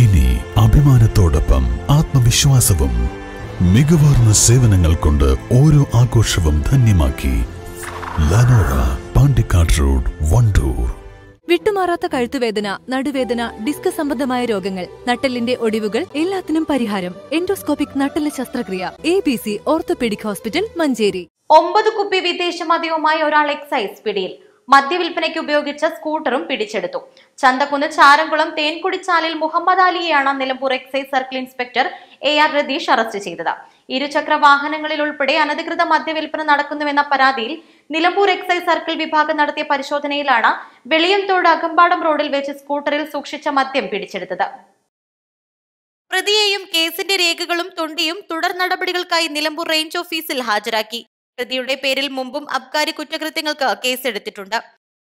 ഇനി അഭിമാനത്തോടൊപ്പം ആത്മവിശ്വാസവും മികവാർന്ന സേവനങ്ങൾ കൊണ്ട് ഓരോ ആഘോഷവും ധന്യമാക്കി ലനോറ പാണ്ടിക്കാട് റോഡ് വണ്ടൂർ. വിട്ടുമാറാത്ത കഴുത്തുവേദന നടുവേദന ഡിസ്ക് സംബന്ധമായ രോഗങ്ങൾ നട്ടലിന്റെ ഒടിവുകൾ എല്ലാത്തിനും പരിഹാരം. എൻഡോസ്കോപ്പിക് നട്ടൽ ശസ്ത്രക്രിയ A B C orthopaedic hospital Manjeri. ഒമ്പത് കുപ്പി വിദേശ മദ്യവുമായി ഒരാൾ എക്സൈസ് പിടിയിൽ. മദ്യവിൽപ്പനയ്ക്ക് ഉപയോഗിച്ച സ്കൂട്ടറും പിടിച്ചെടുത്തു. ചന്തക്കുന്ന് ചാരംകുളം തേൻകുടിച്ചാലിൽ Muhammad അലിയെയാണ് Nilambur excise circle inspector A R Ratheesh arrest ചെയ്തത്. ഇരുചക്ര വാഹനങ്ങളിൽ ഉൾപ്പെടെ അനധികൃത മദ്യവിൽപ്പന നടക്കുന്നുവെന്ന പരാതിയിൽ നിലമ്പൂർ എക്സൈസ് സർക്കിൾ വിഭാഗം നടത്തിയ പരിശോധനയിലാണ് വെളിയംതോട് അകമ്പാടം റോഡിൽ വെച്ച് സ്കൂട്ടറിൽ സൂക്ഷിച്ച മദ്യം പിടിച്ചെടുത്തത്. പ്രതിയെയും കേസിന്റെ രേഖകളും തൊണ്ടിയും തുടർ നടപടികൾക്കായി നിലമ്പൂർ റേഞ്ച് ഓഫീസിൽ ഹാജരാക്കി. പ്രതിയുടെ പേരിൽ മുമ്പും അബ്കാരി കുറ്റകൃത്യങ്ങൾക്ക് കേസെടുത്തിട്ടുണ്ട്.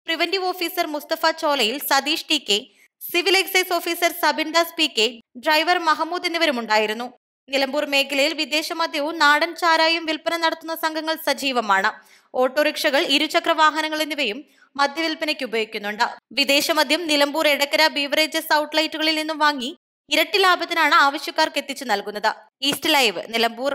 Preventive officer Musthafa Cholayil Satheesh T K civil excise officer Sabindas P K driver Mahmood എന്നിവരുമുണ്ടായിരുന്നു Nilambur മേഖലയിൽ വിദേശ മദ്യവും നാടൻ ചാരായും വിൽപ്പന നടത്തുന്ന സംഘങ്ങൾ സജീവമാണ്. ഓട്ടോറിക്ഷകൾ ഇരുചക്ര വാഹനങ്ങൾ എന്നിവയും മദ്യവിൽപ്പനയ്ക്ക് ഉപയോഗിക്കുന്നുണ്ട്. വിദേശ മദ്യം നിലമ്പൂർ എടക്കര ബീവറേജസ് ഔട്ട്ലൈറ്റുകളിൽ നിന്നും വാങ്ങി ഇരട്ടി ലാഭത്തിനാണ് ആവശ്യക്കാർക്ക് എത്തിച്ചു നൽകുന്നത്. East live Nilambur.